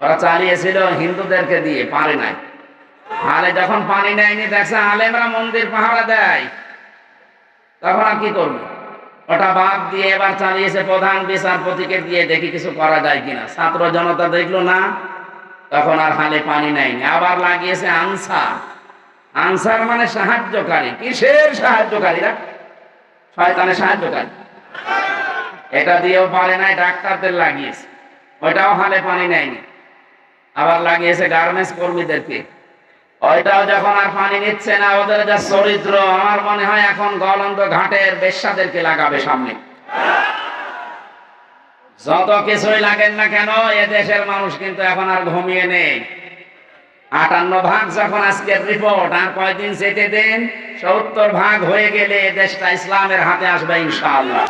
ওরা চালিয়েছিল হিন্দুদেরকে দিয়ে, পারে নাই। আলে যখন পানি নেয়নি, দেখছে আলেমরা মন্দির পাহারা দেয়। তখন আর কি করবে? ওটা বাদ দিয়ে এবার চালিয়েছে প্রধান বিচারপতিকে দিয়ে দেখি কিছু করা যায় কিনা। ছাত্র জনতা দেখল না, তখন আর হালে পানি নেয়নি। আবার লাগিয়েছে আনসার। আনসার মানে সাহায্যকারী। কিসের সাহায্যকারীরা শয়তানের সাহায্যকারী। এটা দিয়েও পারে নাই, ডাক্তারদের লাগিয়েছে। ওইটাও হালে পানি নেয়নি। আবার লাগিয়েছে গার্মেন্টস কর্মীদেরকে। ওইটাও যখন আর পানি নিচ্ছে না, ওদের যা চরিত্র, আমার মনে হয় এখন গলন্দ ঘাটের বেশ্যাদেরকে লাগাবে সামনে। যত কিছুই লাগেন না কেন, এ দেশের মানুষ কিন্তু এখন আর ঘুমিয়ে নেই। আটান্ন ভাগ যখন আজকের রিপোর্ট আর কয়দিন যেতে দেন, সত্তর ভাগ হয়ে গেলে এ দেশটা ইসলামের হাতে আসবে ইনশাআল্লাহ।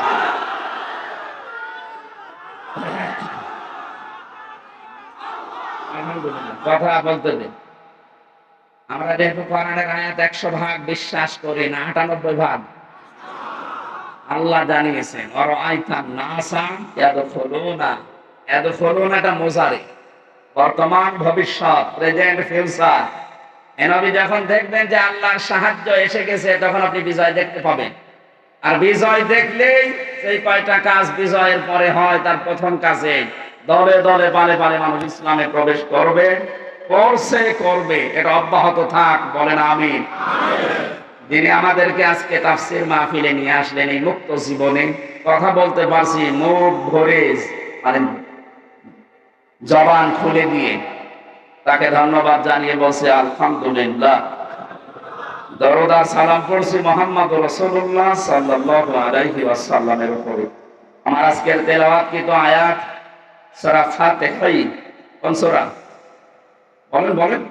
কথা বলতে দিন আমরা যেহেতু কোরআনের আয়াত একশো ভাগ বিশ্বাস করি না, আটানব্বই ভাগ। আল্লাহ জানিয়েছেন অর আইতাম নাসা এদ ফলুনা এদ ফলুনাটা মোজারে। বর্তমান, ভবিষ্যৎ, প্রেজেন্ট, ফিউচার। এনবি যখন দেখবেন যে আল্লাহর সাহায্য এসে গেছে, তখন আপনি বিজয় দেখতে পাবেন। আর বিজয় দেখলেই সেই কয়টা কাজ বিজয়ের পরে হয়, তার প্রথম কাজে দলে দলে পালে পালে মানুষ ইসলামে প্রবেশ করবে করছে করবে, এটা অব্যাহত থাক, বলেন আমি যিনি আমাদেরকে আজকে তাফসির মাহফিলে নিয়ে আসলেন এই মুক্ত জীবনে, কথা বলতে পারছি মুখ ভরে মানে জবান খুলে দিয়ে, তাকে ধন্যবাদ জানিয়ে বলছে, আলহামদুলিল্লাহ। দরদা সালাম পড়ছি মোহাম্মদ রসুল্লাহ সাল্লাল্লাহু আলাইহি ওয়াসাল্লামের উপরে। আমার আজকের তেলাওয়াত কিন্তু আয়াত? সূরা ফাতিহাই কোন সূরা? বলেন বলেন।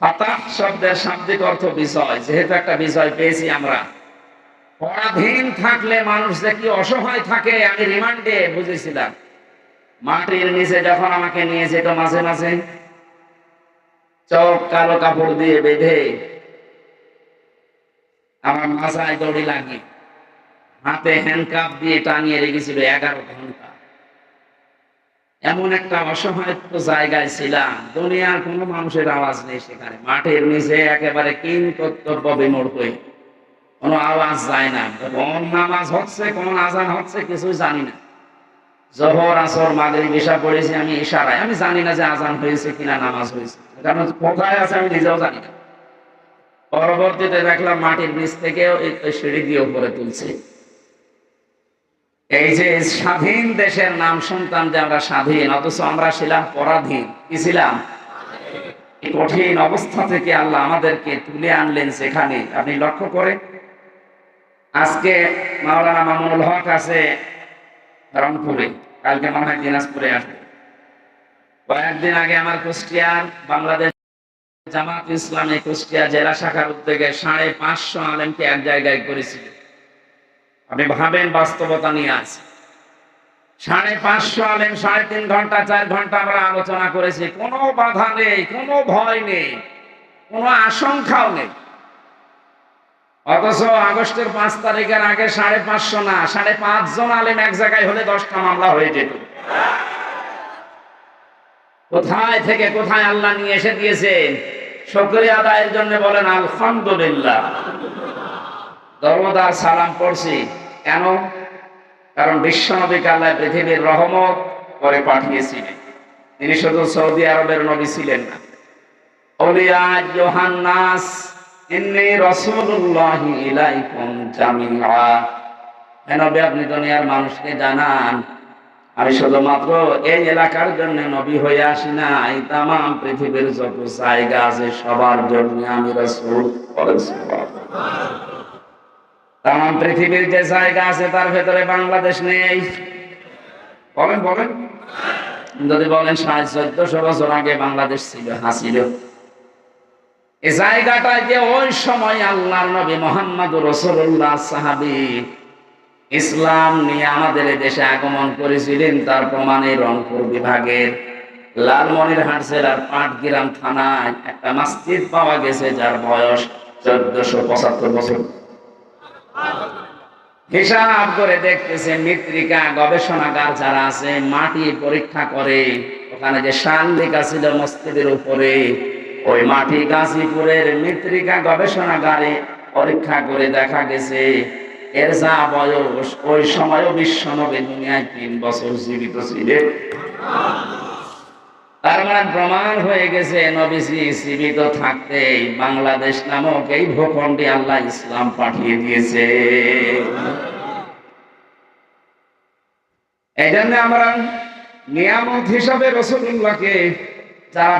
ফাতাহ শব্দের শাব্দিক অর্থ বিজয়, যেহেতু একটা বিজয় পেয়েছি আমরা। পরাধীন থাকলে মানুষ যে কি অসহায় থাকে, আমি রিমান্ডে বুঝেছিলাম। মাটির নিচে যখন আমাকে নিয়ে যেত মাঝে মাঝে, চোখ কালো কাপড় দিয়ে বেঁধে আমার মাথায় দড়ি লাগিয়ে, হাতে হ্যান্ডকাপ দিয়ে টানিয়ে রেখেছিল এগারো ঘণ্টা। এমন একটা অসহায় জায়গায় ছিলাম, দুনিয়ার কোনো মানুষের আওয়াজ নেই সেখানে, মাঠের নিচে একেবারে কিন কর্তব্য বিমূর হয়ে। কোনো আওয়াজ যায় না, কোন নামাজ হচ্ছে, কোন আজান হচ্ছে, কিছুই জানি না। জহর, আসর মাগরি বিষা পড়েছি আমি ইশারায়, আমি জানি না যে আজান হয়েছে কিনা, নামাজ হয়েছে কারণ কোথায় আছে আমি নিজেও জানি না। পরবর্তীতে দেখলাম মাটির নিচ থেকে ওই সিঁড়ি দিয়ে উপরে তুলছে। এই যে স্বাধীন দেশের নাম শুনতাম যে আমরা স্বাধীন, অথচ আমরা ছিলাম পরাধীন। কি ছিলাম? কঠিন অবস্থা থেকে আল্লাহ আমাদেরকে তুলে আনলেন সেখানে। আপনি লক্ষ্য করে আজকে মাওলানা মামুনুল হক আছে রংপুরে, কালকে মনে হয় দিনাজপুরে আসবে। কয়েকদিন আগে আমার কুষ্টিয়ার বাংলাদেশ জামাত ইসলামী কুষ্টিয়া জেলা শাখার উদ্যোগে সাড়ে পাঁচশো আলেমকে এক জায়গায় করেছিল। আপনি ভাবেন বাস্তবতা নিয়ে আছে। সাড়ে পাঁচশো আলেম, সাড়ে তিন ঘণ্টা, চার ঘণ্টা আমরা আলোচনা করেছি। কোনো বাধা নেই, কোনো ভয় নেই, কোনো আশঙ্কাও নেই। অথচ আগস্টের পাঁচ তারিখের আগে সাড়ে পাঁচশো না, সাড়ে পাঁচ জন আলেম এক জায়গায় হলে দশটা মামলা হয়ে যেত। কোথায় থেকে কোথায় আল্লাহ নিয়ে এসে দিয়েছেন? শুকরিয়া আদায়ের জন্য বলেন, আলহামদুলিল্লাহ। দরমদার সালাম পড়ছি। কেন? কারণ বিশ্বনবীকে আল্লাহ পৃথিবীর রহমত করে পাঠিয়েছিলেন। তিনি শুধু সৌদি আরবের নবী ছিলেন না। ওলিয়া জোহান্নাস ইন্নি রাসূলুল্লাহি ইলাইকুম নবী, আপনি দুনিয়ার মানুষকে জানান। আমি শুধুমাত্র এই এলাকার জন্য নবী হয়ে আসি না এই তাম পৃথিবীর যত জায়গা আছে, সবার জন্য আমি রাসূল। তাম পৃথিবীর যে জায়গা আছে, তার ভেতরে বাংলাদেশ নেই। বলেন বলেন। যদি বলেন, সাড়ে চোদ্দশো বছর আগে বাংলাদেশ ছিল হাসিল এই জায়গাটায় যে ওই সময় আল্লাহ নবী মোহাম্মদ রসুল্লাহ সাহাবি ইসলাম নিয়ে আমাদের দেশে আগমন করেছিলেন, তার প্রমাণে রংপুর বিভাগের লালমনিরহাট জেলার পাটগ্রাম থানায় একটা মসজিদ পাওয়া গেছে, যার বয়স চোদ্দশো পঁচাত্তর বছর। হিসাব করে দেখতেছে মৃত্তিকা গবেষণাগার যারা আছে, মাটি পরীক্ষা করে, ওখানে যে শান লেখা ছিল মসজিদের উপরে, ওই মাটি গাজীপুরের মৃত্তিকা গবেষণাগারে পরীক্ষা করে দেখা গেছে, এর যা বয়স, ওই সময়ও বিশ্ব নবী দুনিয়ায় তিন বছর জীবিত ছিলেন। তার মানে প্রমাণ হয়ে গেছে, নবীজি বাংলাদেশ নামক এই ভূখণ্ডে আল্লাহ ইসলাম পাঠিয়ে দিয়েছে। এই জন্য আমরা নিয়ামত হিসাবে রসুল্লাহকে যারা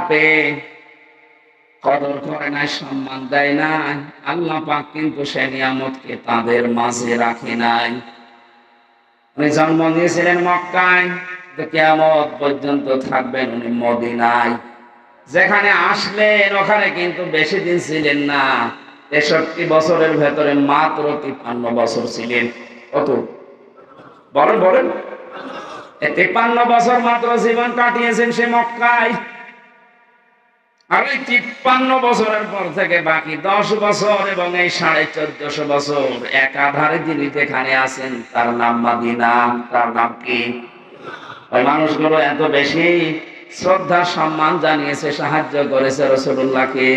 কদর করে নাই, সম্মান দেয় নাই, আল্লাহ পাক কিন্তু সে নিয়ামতকে তাদের মাঝে রাখে নাই। উনি জন্ম নিয়েছিলেন মক্কায়। তো কেমন পর্যন্ত থাকবেন উনি মদিনায়। যেখানে আসলেন, ওখানে কিন্তু বেশি দিন ছিলেন না। তেষট্টি বছরের ভেতরে মাত্র তিপ্পান্ন বছর ছিলেন। কত? বলেন বলেন। তিপ্পান্ন বছর মাত্র জীবন কাটিয়েছেন সে মক্কায়। আর ওই তিপ্পান্ন বছরের পর থেকে বাকি দশ বছর এবং এই সাড়ে চোদ্দশো বছর একাধারে যিনি যেখানে আছেন, তার নাম মাদিনা। তার নাম কি? ওই মানুষগুলো এত বেশি শ্রদ্ধা, সম্মান জানিয়েছে, সাহায্য করেছে রসুল্লাহকে।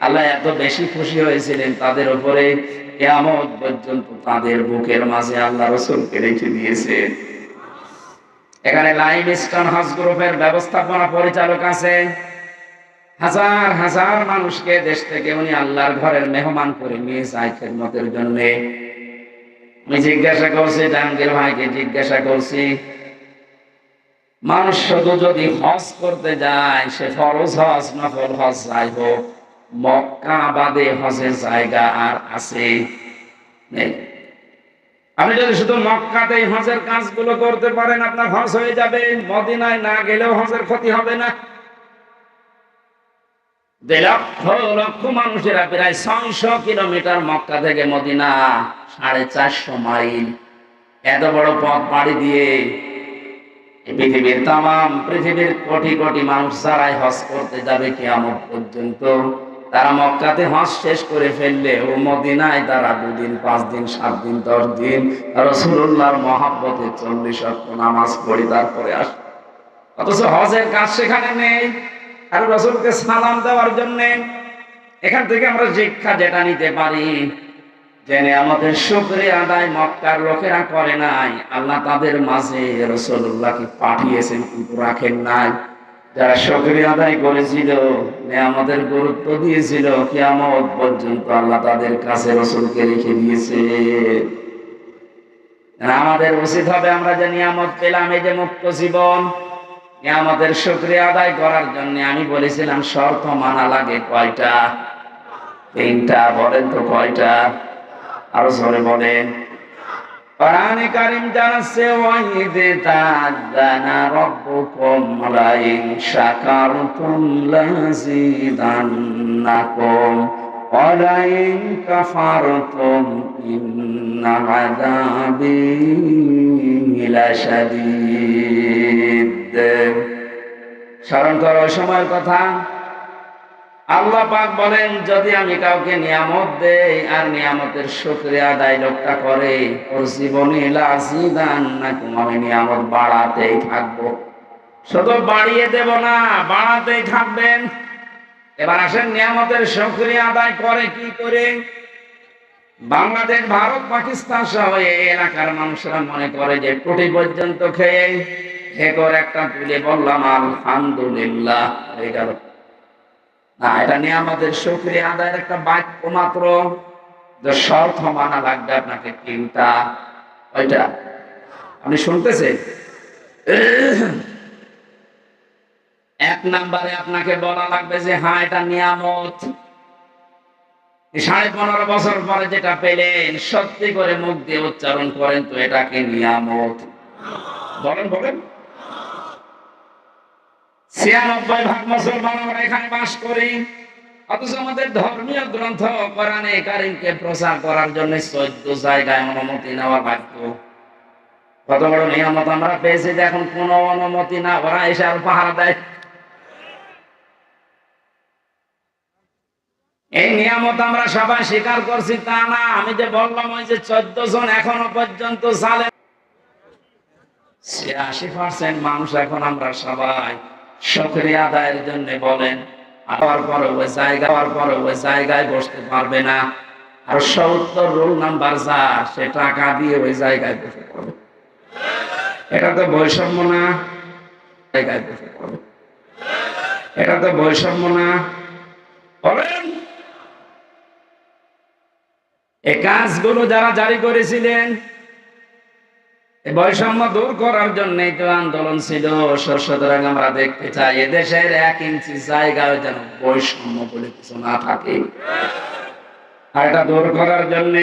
আল্লাহ এত বেশি খুশি হয়েছিলেন তাদের উপরে। কেমন পর্যন্ত তাদের বুকের মাঝে আল্লাহ রসুলকে রেখে দিয়েছে। এখানে লাইভ স্টোন হাউস গ্রুপের ব্যবস্থাপনা পরিচালক আছে। হাজার হাজার মানুষকে দেশ থেকে উনি আল্লাহর ঘরের মেহমান করে নিয়ে যায় খেদমতের জন্য। আমি জিজ্ঞাসা করছি, জাহাঙ্গীর ভাইকে জিজ্ঞাসা করছি মানুষ শুধু যদি হজ করতে যায়, সে ফরজ হজ নফল হজ যাই হোক মক্কা বাদে হজের জায়গা আর আছে আপনি যদি শুধু মক্কাতেই হজের কাজগুলো করতে পারেন, আপনার হজ হয়ে যাবে। মদিনায় না গেলেও হজের ক্ষতি হবে না। লক্ষ লক্ষ মানুষেরা প্রায় ছয়শো কিলোমিটার মক্কা থেকে মদিনা সাড়ে চারশো মাইল। এত বড় পথ পাড়ি দিয়ে পৃথিবীর তাম পৃথিবীর কোটি কোটি মানুষ যারাই হজ করতে যাবে কিয়ামত পর্যন্ত, তারা মক্কাতে হজ শেষ করে ফেললে ও মদিনায় তারা দুদিন পাঁচ দিন সাত দিন দশ দিন রসুল্লাহর মহাব্বতে চল্লিশ অক্ট নামাজ পড়ি তারপরে আস। অথচ হজের কাজ সেখানে নেই। আর রসুলকে সালাম দেওয়ার জন্যে এখান থেকে আমরা শিক্ষা যেটা নিতে পারি জেনে আমাদের শুক্রিয়া আদায় মক্কার লোকেরা করে নাই। আল্লাহ তাদের মাঝে রসুল্লাহকে পাঠিয়েছেন কিন্তু রাখেন নাই? যারা শুক্রিয়া আদায় করেছিল আমাদের গুরুত্ব দিয়েছিল, কিয়ামত পর্যন্ত আল্লাহ তাদের কাছে রসুলকে রেখে দিয়েছে। আমাদের উচিত হবে আমরা যে নিয়ামত পেলাম, এই যে মুক্ত জীবন। আমাদের শুক্রিয়া আদায় করার জন্য আমি বলেছিলাম, শর্ত মানা লাগে কয়টা? তিনটা, বলেন তো কয়টা? আরও জোরে বলেন কারীম জানাচ্ছে, ওয়াইদে তাদানা রাব্বুকুম লাইন শাকারতুম লাযিদান্নাকুম ওয়ালাইন কাফারতুম ইন্না আযাবি লাশাদীদ. স্মরণ করো, সময়ের কথা। আল্লাহ পাক বলেন, যদি আমি কাউকে নিয়ামত দেই আর নিয়ামতের শুকরিয়া আদায় লোকটা করে, ওর জীবনে লাজিদান না আমি নিয়ামত বাড়াতেই থাকব? শুধু বাড়িয়ে দেব না, বাড়াতেই থাকবেন। এবার আসেন, নিয়ামতের শুকরিয়া আদায় করে কি করে? বাংলাদেশ, ভারত, পাকিস্তান সহ এই এলাকার মানুষরা মনে করে যে কোটি পর্যন্ত খেয়ে একটা তুলে বললাম, আলহামদুলিল্লাহ। এটা নিয়ে আমাদের আদায়ের একটা বাক্য মাত্র। মানা লাগবে আপনাকে ওইটা আপনি এক নাম্বারে আপনাকে বলা লাগবে যে হ্যাঁ এটা নিয়ামত। সাড়ে পনেরো বছর পরে যেটা পেলেন, সত্যি করে মুখ দিয়ে উচ্চারণ করেন তো, এটাকে নিয়ামত। বলেন বলেন। ছিয়ানব্বই ভাগ মুসলমান আমরা এখানে বাস করি। অথচ আমাদের ধর্মীয় গ্রন্থ, কোরআনে কারিমকে প্রচার করার জন্য চোদ্দ জায়গায় অনুমতি নেওয়া বাধ্য। কত বড় নিয়ামত আমরা পেয়েছি যে এখন কোন অনুমতি না, ওরা এসে আর পাহারা দেয়। এই নিয়ামত আমরা সবাই স্বীকার করছি, তা না, আমি যে বললাম ওই যে চোদ্দ জন এখনও পর্যন্ত সালে ছিয়াশি পার্সেন্ট মানুষ এখন আমরা সবাই আদায়ের জন্য বলেন, আবার পরে ওই জায়গা, আবার পরে ওই জায়গায় বসতে পারবে না। আর সত্তর রোল নাম্বার যা, সে টাকা দিয়ে ওই জায়গায় বসে পড়বে। এটা তো বৈষম্য না। জায়গায় বসে পড়বে। এটা তো বৈষম্য না। বলেন, এই কাজগুলো যারা জারি করেছিলেন বৈষম্য দূর করার জন্য তো আন্দোলন ছিল। সুতরাং আমরা দেখতে চাই, এদেশের এক ইঞ্চি জায়গায় যেন বৈষম্য বলে কিছু না থাকে। এটা দূর করার জন্য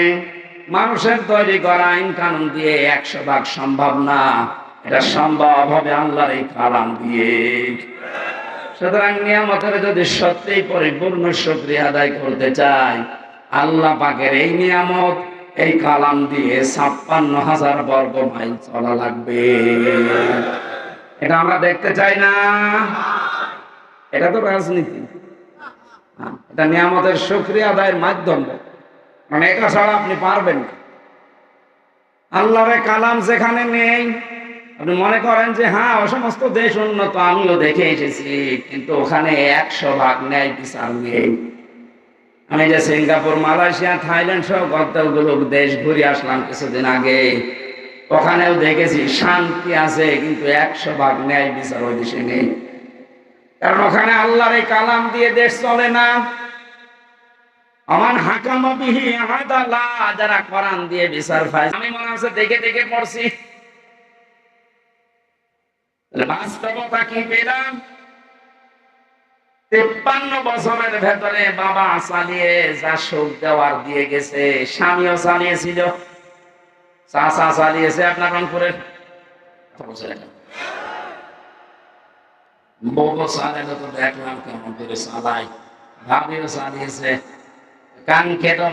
মানুষের তৈরি করা আইন কানুন দিয়ে একশো ভাগ সম্ভব না। এটা সম্ভব হবে আল্লাহর এই কালাম দিয়ে। সুতরাং নিয়ামতের যদি সত্যিই পরিপূর্ণ শুক্রিয়া আদায় করতে চাই, আল্লাহ পাকের এই নিয়ামত এই কালাম দিয়ে ছাপ্পান্ন হাজার বর্গ মাইল চলা লাগবে। এটা আমরা দেখতে চাই না। এটা তো রাজনীতি। হ্যাঁ, এটা নিয়ামতের শুক্রিয়া আদায়ের মাধ্যম। মানে এটা ছাড়া আপনি পারবেন আল্লাহর কালাম যেখানে নেই আপনি মনে করেন যে হ্যাঁ ও সমস্ত দেশ উন্নত আমিও দেখে এসেছি কিন্তু ওখানে একশো ভাগ ন্যায় বিচার নেই। আমি যে সিঙ্গাপুর, মালয়েশিয়া, থাইল্যান্ড সহ কতগুলো দেশ ঘুরে আসলাম কিছুদিন আগে। ওখানেও দেখেছি শান্তি আছে, কিন্তু একশো ভাগ ন্যায় বিচার ওই দেশে নেই। কারণ ওখানে আল্লাহর এই কালাম দিয়ে দেশ চলে না। আমার হাকামা বিহি আদালা, যারা কোরআন দিয়ে বিচার পায়। আমি মনে হচ্ছে দেখে দেখে পড়ছি। বাস্তবতা কি পেলাম? তেপ্পান্ন বছরের ভেতরে বাবা চালিয়ে যা সুখ দেওয়ার দিয়ে গেছে, স্বামীও চালিয়েছিল। চাষা চালিয়েছে আপনার রংপুরের ভাবিও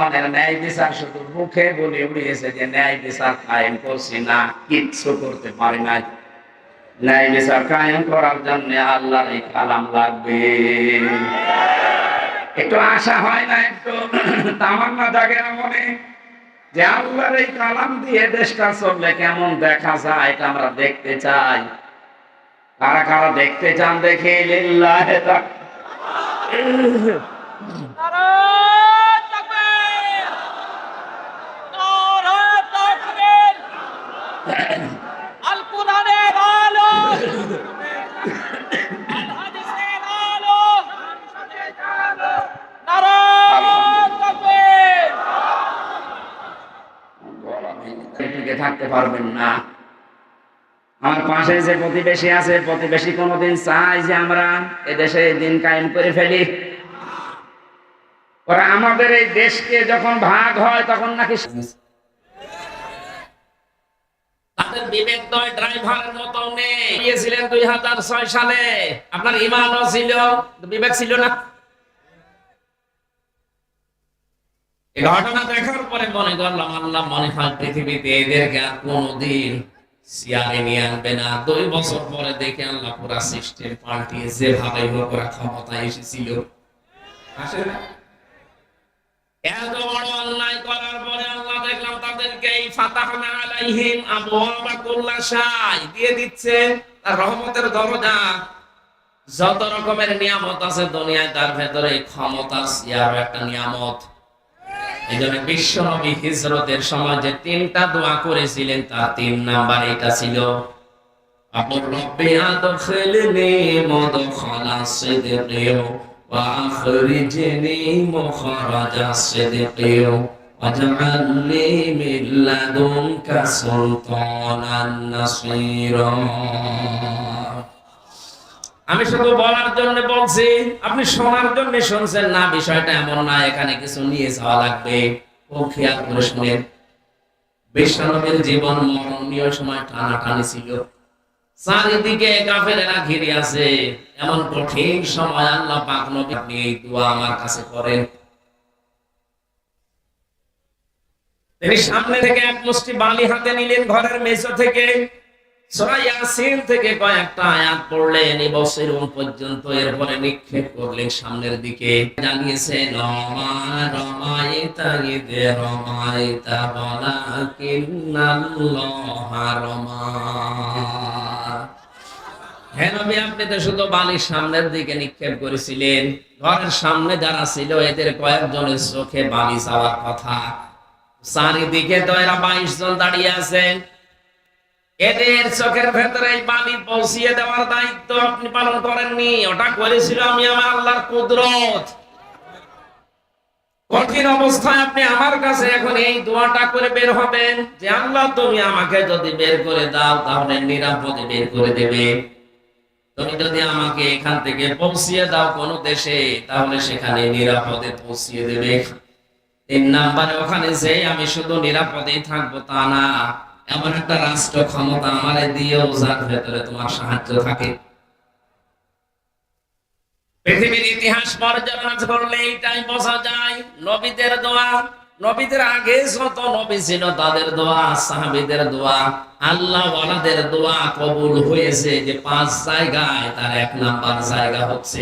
মানে ন্যায় শুধু মুখে বলে যে ন্যায় না, কিচ্ছু করতে পারি নাই। ন্যায় বিচার কায়েম করার জন্য আল্লাহর এই কালাম লাগবে। একটু আশা হয় না একটু। তামান্না জাগে মনে যে আল্লাহর এই কালাম দিয়ে দেশটা চললে কেমন দেখা যায় এটা আমরা দেখতে চাই। কারা কারা দেখতে চান দেখে। লিল্লাহে তাক নারায়ণ তাকবীর! নারায়ণ তাকবীর! আল কোরআনের আলো আল হাদিসের আলো নারায়ণ তাকবীর! টিকে পারবেন না। আমার পাশে যে প্রতিবেশী আছে, প্রতিবেশী কোনোদিন চাই যে আমরা এদেশে দিন কায়েম করে ফেলি। ওরা আমাদের এই দেশকে যখন ভাগ হয়, তখন নাকি বিবেক নয় মতো নেই গিয়েছিলেন দুই হাজার ছয় সালে। আপনার ইমানও ছিল, বিবেক ছিল না এই ঘটনা দেখার পরে মনে করলাম, আল্লাহ মনে হয় পৃথিবীতে এদেরকে আর কোনোদিন সিয়ারে নিয়ে আনবে না। দুই বছর পরে দেখে আল্লাহ পুরা সিস্টেম পাল্টিয়ে যেভাবে হোক ওরা এসেছিল। এত বড় অন্যায় করার পরে আল্লাহ দেখলাম তাদেরকে এই ফাতাহনা আলাইহিম কুল্লা দিয়ে দিচ্ছে, তার রহমতের দরজা। যত রকমের নিয়ামত আছে দুনিয়ায়, তার ভেতরে ক্ষমতা সিয়ার একটা নিয়ামত। এই জন্য বিশ্ব নবী হিজরতের সময় যে তিনটা দোয়া করেছিলেন তার তিন নাম্বার এটা ছিল আবুর রব্বি আদখিলনি মুদখালা সিদকিও ওয়া আখরিজনি মুখরাজা সিদকিও واجعل لي من لدنك سلطانا نصيرا আমি শুধু বলার জন্য বলছি, আপনি শোনার জন্য শুনছেন না, বিষয়টা এমন না, এখানে কিছু নিয়ে যাওয়া লাগবে। জীবন মরণীয় সময় ছিল। চারিদিকে ঘিরে আছে। এমন কঠিন সময় আল্লাহ পাক আপনি এই দোয়া আমার কাছে করেন। তিনি সামনে থেকে এক মুষ্টি বালি হাতে নিলেন ঘরের মেঝো থেকে। সূরা থেকে কয়েকটা আয়াত পড়লেন এবছর পর্যন্ত এরপরে নিক্ষেপ করলেন সামনের দিকে। জানিয়েছেন হ্যাঁ নবী, আপনি তো শুধু বালির সামনের দিকে নিক্ষেপ করেছিলেন। ঘরের সামনে যারা ছিল, এদের কয়েকজনের চোখে বালি যাওয়ার কথা। চারিদিকে তো এরা বাইশ জন দাঁড়িয়ে আছেন। এদের চোখের ভেতরে এই বালি পৌঁছিয়ে দেওয়ার দায়িত্ব আপনি পালন করেননি। ওটা করেছিল আমি আমার আল্লাহর কুদরত। কঠিন অবস্থায় আপনি আমার কাছে এখন এই দোয়াটা করে বের হবেন যে, আল্লাহ, তুমি আমাকে যদি বের করে দাও, তাহলে নিরাপদে বের করে দেবে। তুমি যদি আমাকে এখান থেকে পৌঁছিয়ে দাও কোন দেশে, তাহলে সেখানে নিরাপদে পৌঁছিয়ে দেবে। তিন নাম্বারে, ওখানে যে আমি শুধু নিরাপদেই থাকব তা না। এমন একটা রাষ্ট্র ক্ষমতা আমারে দিয়েও যার ভেতরে তোমার সাহায্য থাকে। পৃথিবীর ইতিহাস পর্যালোচনা করলে এইটাই বোঝা যায়, নবীদের দোয়া, নবীদের আগে যত নবী ছিল তাদের দোয়া, সাহাবীদের দোয়া, আল্লাহ ওয়ালাদের দোয়া কবুল হয়েছে যে পাঁচ জায়গায় তার এক নাম্বার জায়গা হচ্ছে